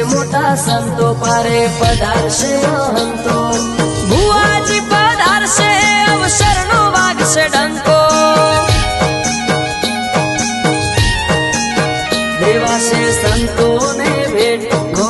બધા સંતો પારે પધારશે હંતો ભુવાજી પધારશે અવસર નો વાગશે ડંકો. દેવાશે સંતો ને ભેટ.